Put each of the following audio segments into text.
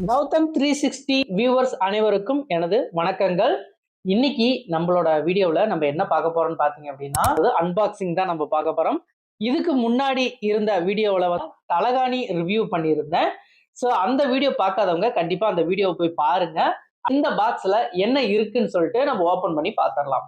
Gautham three sixty viewers அனைவருக்கும் எனது வணக்கங்கள். இன்னைக்கு நம்மளோட வீடியோவில் நம்ம என்ன பார்க்க போறோம்னு பார்த்தீங்க அப்படின்னா அது அன்பாக்சிங் தான் நம்ம பார்க்க போறோம். இதுக்கு முன்னாடி இருந்த வீடியோவில் வந்து தலகாணி ரிவ்யூ பண்ணியிருந்தேன். ஸோ அந்த வீடியோ பார்க்காதவங்க கண்டிப்பாக அந்த வீடியோவை போய் பாருங்க. அந்த பாக்ஸில் என்ன இருக்குன்னு சொல்லிட்டு நம்ம ஓப்பன் பண்ணி பார்த்துடலாம்.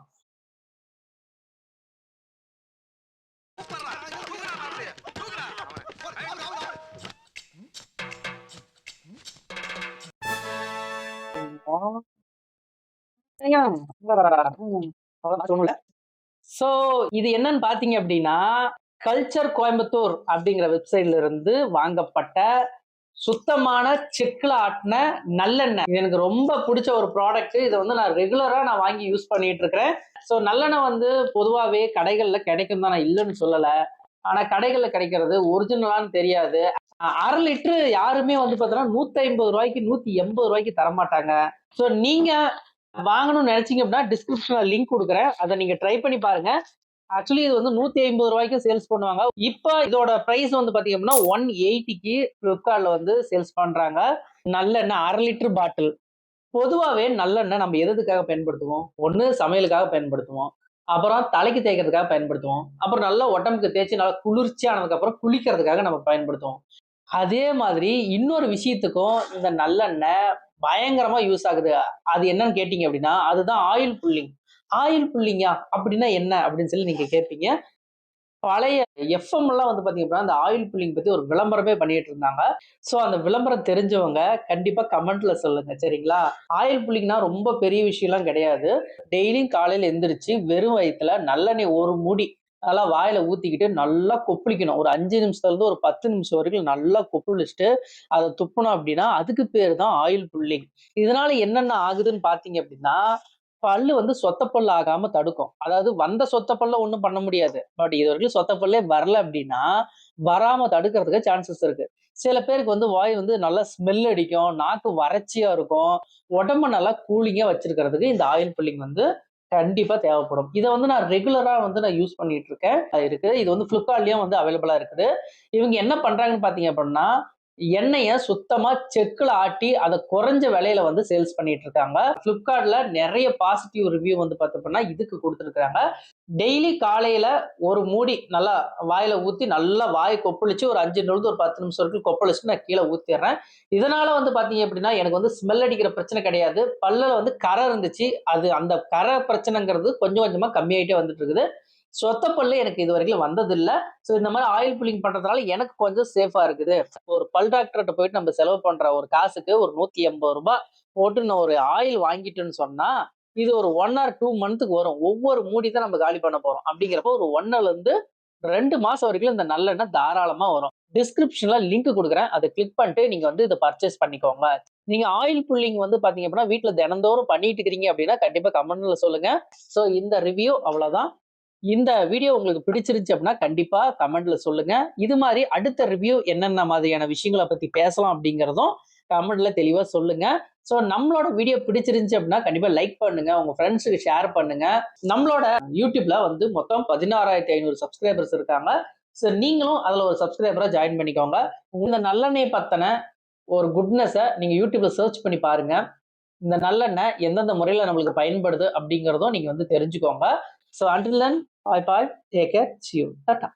ஸோ இது என்னன்னு பார்த்தீங்க அப்படின்னா கல்ச்சர் கோயம்புத்தூர் அப்படிங்கிற வெப்சைட்ல இருந்து வாங்கப்பட்ட சுத்தமான செக்கில் ஆட்டின நல்லெண்ணெய். இது எனக்கு ரொம்ப பிடிச்ச ஒரு ப்ராடக்ட் இதை வந்து நான் ரெகுலரா நான் வாங்கி யூஸ் பண்ணிட்டு இருக்கிறேன் ஸோ நல்லெண்ணெய் வந்து பொதுவாகவே கடைகள்ல கிடைக்கும் தான் நான் இல்லைன்னு சொல்லலை. ஆனா கடைகள்ல கிடைக்கிறது ஒரிஜினலான்னு தெரியாது. அரை லிட்டரு யாருமே வந்து பார்த்தோன்னா நூத்தி ஐம்பது ரூபாய்க்கு நூத்தி எண்பது ரூபாய்க்கு தரமாட்டாங்க. ஸோ நீங்க வாங்கணும்னு நினைச்சிங்க அப்படின்னா டிஸ்கிரிப்ஷனில் லிங்க் கொடுக்குறேன். அதை நீங்கள் ட்ரை பண்ணி பாருங்க. ஆக்சுவலி இது வந்து நூத்தி ஐம்பது ரூபாய்க்கும் சேல்ஸ் பண்ணுவாங்க. இப்போ இதோட ப்ரைஸ் வந்து பார்த்தீங்க அப்படின்னா ஒன் எயிட்டிக்கு ஃபிளிப்கார்ட்ல வந்து சேல்ஸ் பண்றாங்க. நல்லெண்ணெய் அரை லிட்டர் பாட்டில் பொதுவாகவே நல்லெண்ணெய் நம்ம எதுக்காக பயன்படுத்துவோம்? ஒன்று சமையலுக்காக பயன்படுத்துவோம். அப்புறம் தலைக்கு தேய்க்கிறதுக்காக பயன்படுத்துவோம். அப்புறம் நல்லா உடம்புக்கு தேய்ச்சி நல்லா குளிர்ச்சியானதுக்கு அப்புறம் குளிக்கிறதுக்காக நம்ம பயன்படுத்துவோம். அதே மாதிரி இன்னொரு விஷயத்துக்கும் இந்த நல்லெண்ணெய் பயங்கரமா யூஸ் ஆகுது. அது என்னன்னு கேட்டீங்க அப்படின்னா அதுதான் ஆயில் புல்லிங் ஆயில் புல்லிங்கா அப்படின்னா என்ன? அப்படின்னு சொல்லி நீங்க கேட்பீங்க. பழைய எஃப்எம் எல்லாம் வந்து பாத்தீங்க அப்படின்னா அந்த ஆயில் புல்லிங் பத்தி ஒரு விளம்பரமே பண்ணிட்டு இருந்தாங்க. ஸோ அந்த விளம்பரம் தெரிஞ்சவங்க கண்டிப்பா கமெண்ட்ல சொல்லுங்க. சரிங்களா? ஆயில் புல்லிங்னா ரொம்ப பெரிய விஷயம்லாம் கிடையாது. டெய்லியும் காலையில எந்திரிச்சு வெறும் வயிற்றுல நல்லெண்ணெய் ஒரு முடி நல்லா வாயில ஊத்திக்கிட்டு நல்லா கொப்பளிக்கணும். ஒரு அஞ்சு நிமிஷத்துல இருந்து ஒரு பத்து நிமிஷம் வரைக்கும் நல்லா கொப்பளிச்சுட்டு அதை துப்பணும் அப்படின்னா அதுக்கு பேர் தான் ஆயில் புல்லிங். இதனால என்னென்ன ஆகுதுன்னு பாத்தீங்க அப்படின்னா பல்லு வந்து சொத்தப்பல் ஆகாம தடுக்கும். அதாவது வந்த சொத்தப்பல்ல ஒன்றும் பண்ண முடியாது. பட் இது வரைக்கும் சொத்தப்பல்லே வரல அப்படின்னா வராம தடுக்கிறதுக்கு சான்சஸ் இருக்கு. சில பேருக்கு வந்து வாய் வந்து நல்லா ஸ்மெல் அடிக்கும் நாக்கு வறட்சியா இருக்கும். உடம்ப நல்லா கூலிங்கா வச்சிருக்கிறதுக்கு இந்த ஆயில் புல்லிங் வந்து கண்டிப்பா தேவைப்படும். இதை வந்து நான் ரெகுலரா வந்து நான் யூஸ் பண்ணிட்டு இருக்கேன். இருக்குது. இது வந்து பிளிப்கார்ட்லயும் வந்து அவைலபிளா இருக்குது. இவங்க என்ன பண்றாங்கன்னு பாத்தீங்க அப்படின்னா எண்ணெயை சுத்தமாக செக்கில் ஆட்டி அதை குறைஞ்ச விலையில வந்து சேல்ஸ் பண்ணிட்டு இருக்காங்க ஃப்ளிப்கார்ட்ல நிறைய பாசிட்டிவ் ரிவ்யூ வந்து பார்த்தோம்னா இதுக்கு கொடுத்துருக்காங்க. டெய்லி காலையில ஒரு மூடி நல்லா வாயில ஊற்றி நல்லா வாயை கொப்பளிச்சு ஒரு அஞ்சு நிமிடம் ஒரு பத்து நிமிஷம் வரைக்கும் கொப்பளிச்சு நான் கீழே ஊற்றிடுறேன் இதனால வந்து பார்த்தீங்க அப்படின்னா எனக்கு வந்து ஸ்மெல் அடிக்கிற பிரச்சனை கிடையாது. பல்லில் வந்து கரை இருந்துச்சு. அது அந்த கரை பிரச்சனைங்கிறது கொஞ்சம் கொஞ்சமாக கம்மியாயிட்டே வந்துட்டு இருக்குது சொத்தப்பல்லு எனக்கு இது வரைக்கும் வந்ததில்லை. ஸோ இந்த மாதிரி ஆயில் புல்லிங் பண்ணுறதுனால எனக்கு கொஞ்சம் சேஃபாக இருக்குது. ஒரு பல் டாக்டர்கிட்ட போயிட்டு நம்ம செலவு பண்ணுற ஒரு காசுக்கு ஒரு நூற்றி எண்பது ரூபாய் போட்டு நான் ஒரு ஆயில் வாங்கிட்டேன்னு சொன்னால் இது ஒரு ஒன் ஆர் டூ மந்த்துக்கு வரும். ஒவ்வொரு மூடி தான் நம்ம காலி பண்ண போகிறோம் அப்படிங்கிறப்போ ஒரு ஒன்னுலேருந்து ரெண்டு மாதம் வரைக்கும் இந்த நல்லெண்ணெய் தாராளமாக வரும். டிஸ்கிரிப்ஷனில் லிங்க் கொடுக்குறேன். அதை கிளிக் பண்ணிட்டு நீங்கள் வந்து இதை பர்ச்சேஸ் பண்ணிக்கோங்க. நீங்கள் ஆயில் புல்லிங் வந்து பார்த்தீங்க அப்படின்னா வீட்டில் தினந்தோறும் பண்ணிட்டு இருக்கிறீங்க அப்படின்னா கண்டிப்பாக கமெண்ட்ல சொல்லுங்கள் ஸோ இந்த ரிவ்யூ அவ்வளோதான் இந்த வீடியோ உங்களுக்கு பிடிச்சிருந்துச்சு அப்படின்னா கண்டிப்பாக கமெண்ட்ல சொல்லுங்க. இது மாதிரி அடுத்த ரிவ்யூ என்னென்ன மாதிரியான விஷயங்களை பற்றி பேசலாம் அப்படிங்கிறதும் கமெண்ட்ல தெளிவாக சொல்லுங்க. ஸோ நம்மளோட வீடியோ பிடிச்சிருந்துச்சு அப்படின்னா கண்டிப்பாக லைக் பண்ணுங்க. உங்க ஃப்ரெண்ட்ஸுக்கு ஷேர் பண்ணுங்க. நம்மளோட யூடியூப்ல வந்து மொத்தம் பதினாறாயிரத்தி ஐநூறு சப்ஸ்கிரைபர்ஸ் இருக்காங்க. ஸோ நீங்களும் அதில் ஒரு சப்ஸ்கிரைபராக ஜாயின் பண்ணிக்கோங்க. இந்த நல்லெண்ணெய் பற்றின ஒரு குட்னஸை நீங்கள் யூடியூப்ல சர்ச் பண்ணி பாருங்க. இந்த நல்லெண்ணெய் எந்தெந்த முறையில் நம்மளுக்கு பயன்படுது அப்படிங்கிறதும் நீங்கள் வந்து தெரிஞ்சுக்கோங்க. So until then, bye bye. Take care. See you. Tata.